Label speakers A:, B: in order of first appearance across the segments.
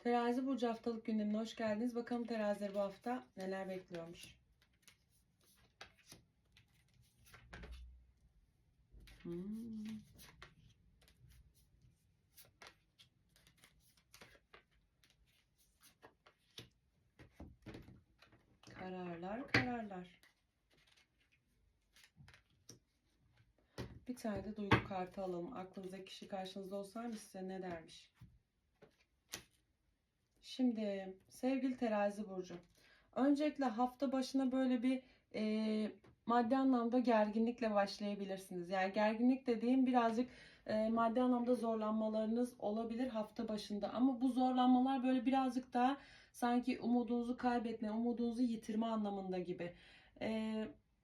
A: Terazi burcu haftalık gündemine hoş geldiniz. Bakalım terazileri bu hafta neler bekliyormuş. Hmm. Kararlar, kararlar. Bir tane de duygu kartı alalım. Aklınızdaki kişi karşınızda olsaydı size ne dermiş? Şimdi sevgili terazi burcu. Öncelikle hafta başına böyle bir e, maddi anlamda gerginlikle başlayabilirsiniz. Yani gerginlik dediğim birazcık e, maddi anlamda zorlanmalarınız olabilir hafta başında. Ama bu zorlanmalar böyle birazcık daha sanki umudunuzu kaybetme, umudunuzu yitirme anlamında gibi. E,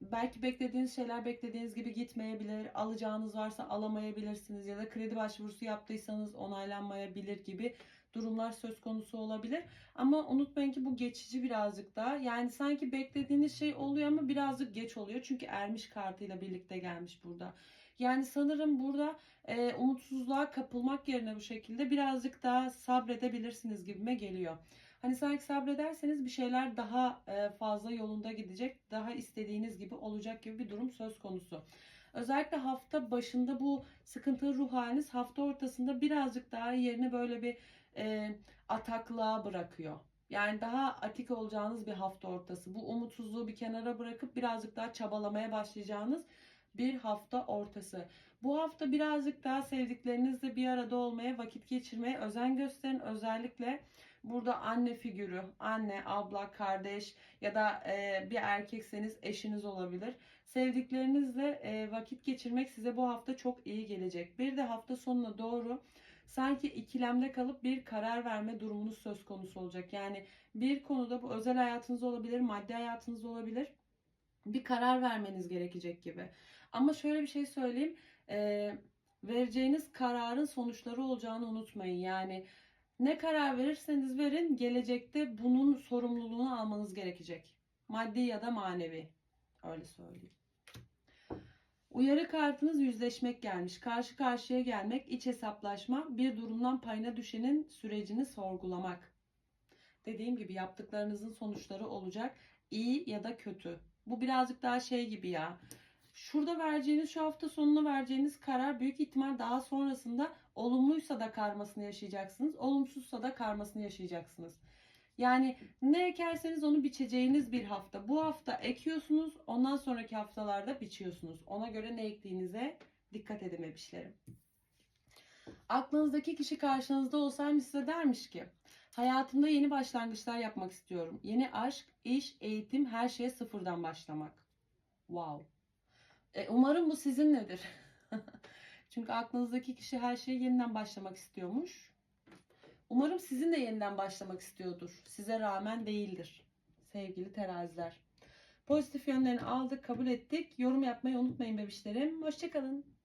A: belki beklediğiniz şeyler beklediğiniz gibi gitmeyebilir. Alacağınız varsa alamayabilirsiniz ya da kredi başvurusu yaptıysanız onaylanmayabilir gibi durumlar söz konusu olabilir. Ama unutmayın ki bu geçici birazcık daha. Yani sanki beklediğiniz şey oluyor ama birazcık geç oluyor. Çünkü ermiş kartıyla birlikte gelmiş burada. Yani sanırım burada e, umutsuzluğa kapılmak yerine bu şekilde birazcık daha sabredebilirsiniz gibime geliyor. Hani sanki sabrederseniz bir şeyler daha e, fazla yolunda gidecek, daha istediğiniz gibi olacak gibi bir durum söz konusu. Özellikle hafta başında bu sıkıntılı ruh haliniz hafta ortasında birazcık daha yerini böyle bir e, ataklığa bırakıyor. Yani daha atik olacağınız bir hafta ortası. Bu umutsuzluğu bir kenara bırakıp birazcık daha çabalamaya başlayacağınız bir hafta ortası. Bu hafta birazcık daha sevdiklerinizle bir arada olmaya, vakit geçirmeye özen gösterin. Özellikle burada anne figürü, anne, abla, kardeş ya da e, bir erkekseniz eşiniz olabilir. Sevdiklerinizle e, vakit geçirmek size bu hafta çok iyi gelecek. Bir de hafta sonuna doğru sanki ikilemde kalıp bir karar verme durumunuz söz konusu olacak. Yani bir konuda bu özel hayatınız olabilir, maddi hayatınız olabilir. Bir karar vermeniz gerekecek gibi. Ama şöyle bir şey söyleyeyim. E, vereceğiniz kararın sonuçları olacağını unutmayın. Yani ne karar verirseniz verin gelecekte bunun sorumluluğunu almanız gerekecek. Maddi ya da manevi. Öyle söyleyeyim. Uyarı kartınız yüzleşmek gelmiş. Karşı karşıya gelmek, iç hesaplaşma, bir durumdan payına düşenin sürecini sorgulamak. Dediğim gibi yaptıklarınızın sonuçları olacak. İyi ya da kötü. Bu birazcık daha şey gibi ya. Şurada vereceğiniz, şu hafta sonuna vereceğiniz karar büyük ihtimal daha sonrasında olumluysa da karmasını yaşayacaksınız. Olumsuzsa da karmasını yaşayacaksınız. Yani ne ekerseniz onu biçeceğiniz bir hafta. Bu hafta ekiyorsunuz, ondan sonraki haftalarda biçiyorsunuz. Ona göre ne ektiğinize dikkat edin bebişlerim. Aklınızdaki kişi karşınızda olsaymış size dermiş ki hayatımda yeni başlangıçlar yapmak istiyorum. Yeni aşk, iş, eğitim her şeye sıfırdan başlamak. Wow. E, umarım bu sizinledir. Çünkü aklınızdaki kişi her şeye yeniden başlamak istiyormuş. Umarım sizin de yeniden başlamak istiyordur. Size rağmen değildir. Sevgili teraziler. Pozitif yönlerini aldık, kabul ettik. Yorum yapmayı unutmayın bebişlerim. Hoşçakalın.